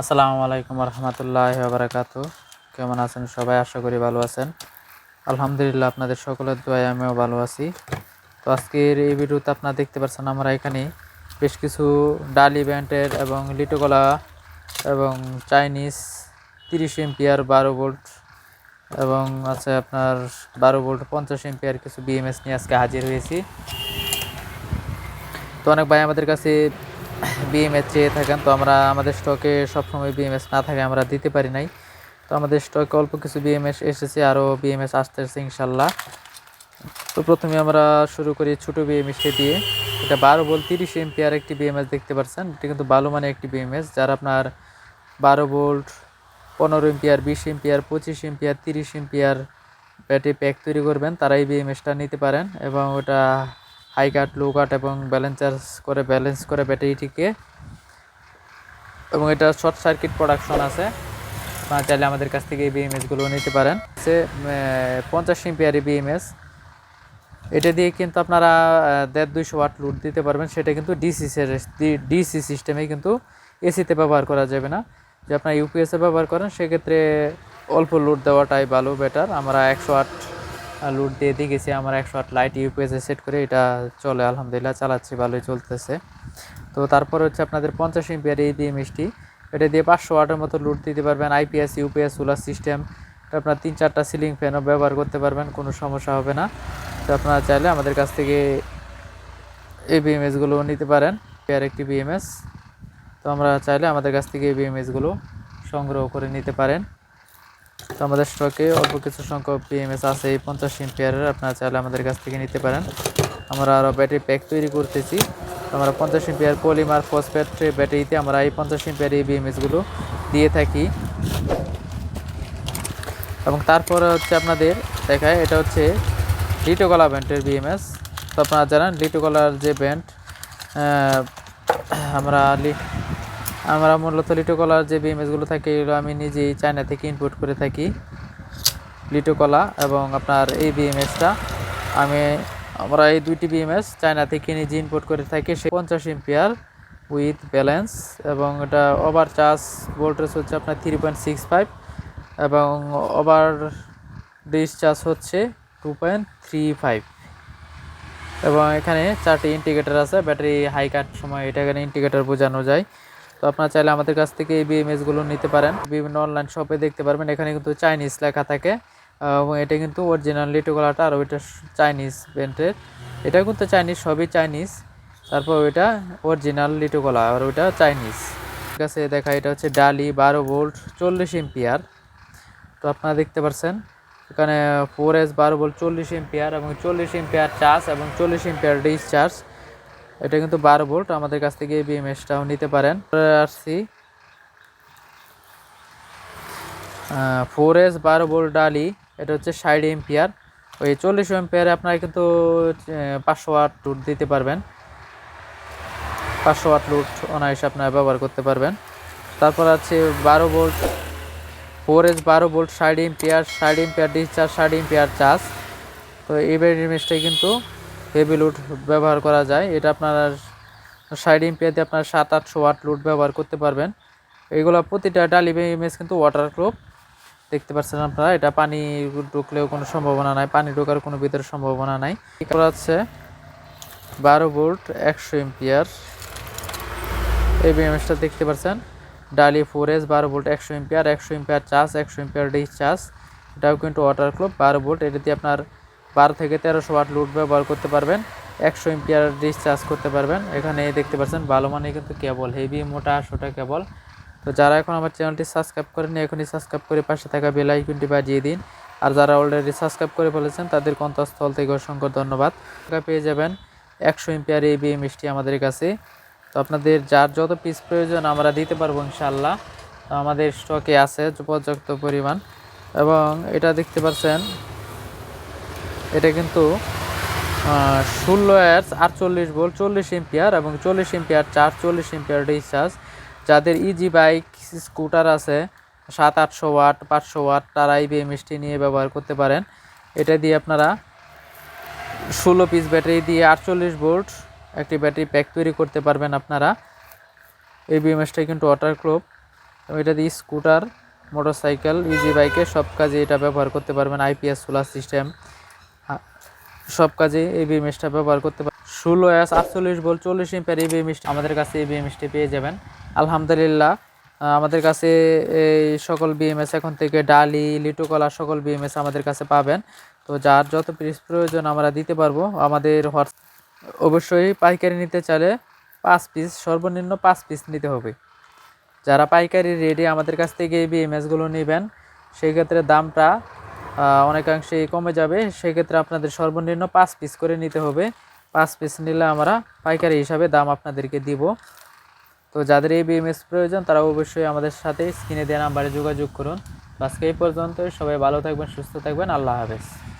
আসসালামু আলাইকুম রহমতুল্লাহ বারাকাতু কেমন আছেন সবাই? আশা করি ভালো আছেন। আলহামদুলিল্লাহ আপনাদের সকলের দোয়ায় আমিও ভালো আছি। তো আজকের এই ভিডিওতে আপনারা দেখতে পাচ্ছেন আমরা এখানে বেশ কিছু ডালি ব্যান্ডের এবং লিটোকলা এবং চাইনিজ তিরিশ এমপিয়ার বারো ভোল্ট এবং আছে আপনার বারো ভোল্ট পঞ্চাশ এমপিয়ার কিছু বিএমএস নিয়ে আজকে হাজির হয়েছি। তো অনেক ভাই আমাদের কাছে বিএমএস চেয়ে থাকেন, তো আমরা, আমাদের স্টকে সবসময় বিএমএস না থাকে, আমরা দিতে পারি নাই। তো আমাদের স্টকে অল্প কিছু বিএমএস এসেছে আরও বিএমএস আসতেছে ইনশাল্লাহ। তো প্রথমে আমরা শুরু করি ছোটো বিএমএসটি দিয়ে। এটা বারো ভোল্ট তিরিশ এমপিয়ার একটি বিএমএস দেখতে পাচ্ছেন, এটা কিন্তু ভালো মানে একটি বিএমএস যার আপনার বারো ভোল্ট পনেরো এমপিয়ার বিশ এমপিয়ার পঁচিশ এমপিয়ার তিরিশ এমপিয়ার ব্যাটারি প্যাক তৈরি করবেন, তারাই বিএমএসটা নিতে পারেন। এবং ওটা হাই কাট, লো কাট এবং ব্যালেন্স চার্জ করে, ব্যালেন্স করে ব্যাটারিটিকে। এবং এটা শর্ট সার্কিট প্রোডাকশন আছে। আপনারা চাইলে আমাদের কাছ থেকে এই বিএমএসগুলো নিতে পারেন। সে পঞ্চাশ এমপিয়ার বিএমএস এটা দিয়ে কিন্তু আপনারা দেড় দুইশো ওয়াট লুট দিতে পারবেন। সেটা কিন্তু ডিসি ডিসি সিস্টেমে কিন্তু এসিতে ব্যবহার করা যাবে না। যে আপনার ইউপিএসে ব্যবহার করেন, সেক্ষেত্রে অল্প লোড দেওয়াটাই ভালো বেটার আমরা একশো আট লোড দিয়ে দিয়ে গেছি, আমরা একশো আট লাইট ইউপিএসে সেট করে এটা চলে, আলহামদুলিল্লাহ চালাচ্ছি, ভালোই চলতেছে। তো তারপর হচ্ছে আপনাদের পঞ্চাশ এমপিয়ার এই দিয়ে মিষ্টি, এটা দিয়ে পাঁচশো ওয়াটের মতো লোড দিতে পারবেন আইপিএস ইউপিএস সোলার সিস্টেম আপনার তিন চারটা সিলিং ফ্যানও ব্যবহার করতে পারবেন, কোনো সমস্যা হবে না। তো আপনারা চাইলে আমাদের কাছ থেকে এই বিএমএসগুলো নিতে পারেন পেয়ার একটি বিএমএস তো আমরা চাইলে আমাদের কাছ থেকে এই বিএমএসগুলো সংগ্রহ করে নিতে পারেন। আমাদের স্টকে অল্প কিছু সংখ্যক বিএমএস আছে, এই পঞ্চাশ এমপিয়ারের আপনারা চাইলে আমাদের কাছ থেকে নিতে পারেন। আমরা আরও ব্যাটারি প্যাক তৈরি করতেছি। আমরা পঞ্চাশ এমপিয়ার পলিমার ফসফেট ব্যাটারিতে আমরা এই পঞ্চাশ এমপিয়ার এই বিএমএসগুলো দিয়ে থাকি। এবং তারপরে হচ্ছে আপনাদের দেখায়, এটা হচ্ছে লিটোকলা ব্যান্ডের বিএমএস তো আপনারা জানেন লিটোকলার যে ব্যান্ড আমরা আমরা মূলত লিটোকলার যে বিএমএসগুলো থাকে, এগুলো আমি নিজেই চায়না থেকে ইম্পোর্ট করে থাকি। লিটোকলা এবং আপনার এই বিএমএসটা আমি, আমরা এই দুইটি বিএমএস চায়না থেকে নিজে ইম্পোর্ট করে থাকি। সে পঞ্চাশ এমপিয়ার উইথ ব্যালেন্স এবং এটা ওভার চার্জ ভোল্টেজ হচ্ছে আপনার থ্রি পয়েন্ট সিক্স ফাইভ এবং ওভার ডিসচার্জ হচ্ছে টু পয়েন্ট থ্রি ফাইভ এবং এখানে চারটি ইন্ডিকেটার আছে ব্যাটারি হাই কাট সময় এটা এখানে ইন্ডিকেটার বোঝানো যায়। তো আপনারা চাইলে আমাদের কাছ থেকে এই বিএমএসগুলো নিতে পারেন। বিভিন্ন অনলাইন শপে দেখতে পারবেন, এখানে কিন্তু চাইনিজ লেখা থাকে। এবং এটা কিন্তু অরিজিনাল লিটোকলাটা আর ওইটা চাইনিজ ব্র্যান্ডের এটা কিন্তু চাইনিজ সবই চাইনিজ তারপর ওইটা অরিজিনাল লিটোকলা আর ওইটা চাইনিজ ঠিক আছে, দেখা, এটা হচ্ছে ডালি বারো ভোল্ট চল্লিশ এম্পিয়ার তো আপনারা দেখতে পাচ্ছেন এখানে ফোর এস বারো ভোল্ট চল্লিশ এম্পিয়ার এবং চল্লিশ এম্পিয়ার চার্জ এবং চল্লিশ এম্পিয়ার ডিসচার্জ এটা কিন্তু বারো ভোল্ট। আমাদের কাছ থেকে বিএমএসটাও নিতে পারেন। পরে আসছি ফোর এস বারো ভোল্ট ডালি। এটা হচ্ছে ষাট এম্পিয়ার ওই চল্লিশ এম্পিয়ারে আপনারা কিন্তু পাঁচশো ওয়াট লুট দিতে পারবেন। পাঁচশো ওয়াট লুট অনায়াসে আপনারা ব্যবহার করতে পারবেন। তারপর আছে বারো ভোল্ট ফোর এস বারো ভোল্ট, ষাট এম্পিয়ার ষাট এম্পিয়ার ডিসচার্জ ষাট এম্পিয়ার চার্জ তো এই ব্যাটারি কিন্তু হেভি লোড ব্যবহার করা যায়। এটা আপনার সাইড দিয়ে আপনার সাত আটশো ওয়াট লোড ব্যবহার করতে পারবেন। এইগুলো প্রতিটা ডালি ইমেজ কিন্তু ওয়াটার প্রুফ দেখতে পাচ্ছেন আপনারা, এটা পানি ঢুকলেও কোনো সম্ভাবনা নাই, পানি ঢোকার কোনো ভিতরে সম্ভাবনা নাই। আছে? বারো ভোল্ট, একশো এম্পিয়ার এই বিএমএসটা দেখতে পাচ্ছেন, ডালি ফোর এস বারো ভোল্ট, একশো এম্পিয়ার একশো এম্পিয়ার চার্জ একশো এম্পিয়ার ডিসচার্জ এটাও কিন্তু ওয়াটার ক্লোব বারো ভোল্ট। এটা দিয়ে আপনার বারো থেকে তেরোশো ওয়াট লোড ব্যবহার করতে পারবেন। একশো এম্পিয়ার ডিসচার্জ করতে পারবেন। এখানে দেখতে পাচ্ছেন, ভালো মানে কিন্তু কেবল হেভি মোটা সোটা কেবল তো যারা এখন আমার চ্যানেলটি সাবস্ক্রাইব করেনি এখনই সাবস্ক্রাইব করে পাশে থাকা বেল আইকনটি বাজিয়ে দিন। আর যারা অলরেডি সাবস্ক্রাইব করে ফেলেছেন, তাদের কন্তস্থল থেকে অসংখ্য ধন্যবাদ। পেয়ে যাবেন একশো এম্পিয়ার এই মিষ্টি আমাদের কাছে। তো আপনাদের যার যত পিস প্রয়োজন, আমরা দিতে পারব ইনশাল্লাহ আমাদের স্টকে আছে পর্যাপ্ত পরিমাণ। এবং এটা দেখতে পাচ্ছেন এটা কিন্তু ষোলো অ্যাডস আটচল্লিশ ভোল্ট চল্লিশ এম্পিয়ার এবং চল্লিশ এম্পিয়ার চার চল্লিশ এম্পিয়ার রিচার্জ যাদের ইজি বাইক স্কুটার আছে, সাত, আটশো ওয়াট পাঁচশো ওয়াট তারা এই বিএমএসটি নিয়ে ব্যবহার করতে পারেন। এটা দিয়ে আপনারা ষোলো পিস ব্যাটারি দিয়ে আটচল্লিশ ভোল্ট একটি ব্যাটারি প্যাক তৈরি করতে পারবেন আপনারা। এই বিএমএসটা কিন্তু ওয়াটার এবং এটা দিয়ে স্কুটার মোটরসাইকেল ইজি বাইকে সব কাজে এটা ব্যবহার করতে পারবেন আইপিএস সোলার সিস্টেম সব কাজে এই বিএমএসটা ব্যবহার করতে পারবেন ষোলো এস আটচল্লিশ বল চল্লিশ এম্পিয়ার এই বিএমএসটি আমাদের কাছে এই বিএমএসটি পেয়ে যাবেন। আলহামদুলিল্লাহ আমাদের কাছে এই সকল বিএমএস এখন থেকে ডালি লিটুকলা সকল বিএমএস আমাদের কাছে পাবেন। তো যার যত পিস প্রয়োজন আমরা দিতে পারব, আমাদের হোয়াটস অবশ্যই পাইকারি নিতে চাইলে পাঁচ পিস, সর্বনিম্ন পাঁচ পিস নিতে হবে। যারা পাইকারি রেডি আমাদের কাছ থেকে এই বিএমএসগুলো নেবেন, সেই ক্ষেত্রে দামটা আহ, অনেকাংশেই কমে যাবে। সেক্ষেত্রে আপনাদের সর্বনিম্ন পাঁচ পিস করে নিতে হবে। পাঁচ পিস নিলে আমরা পাইকারি হিসাবে দাম আপনাদেরকে দিব। তো যাদের এই বিএমএস প্রয়োজন তারা অবশ্যই আমাদের সাথে স্ক্রিনে দেওয়া নাম্বারে যোগাযোগ করুন। আজকে এই পর্যন্ত সবাই ভালো থাকবেন সুস্থ থাকবেন। আল্লাহ হাফেজ।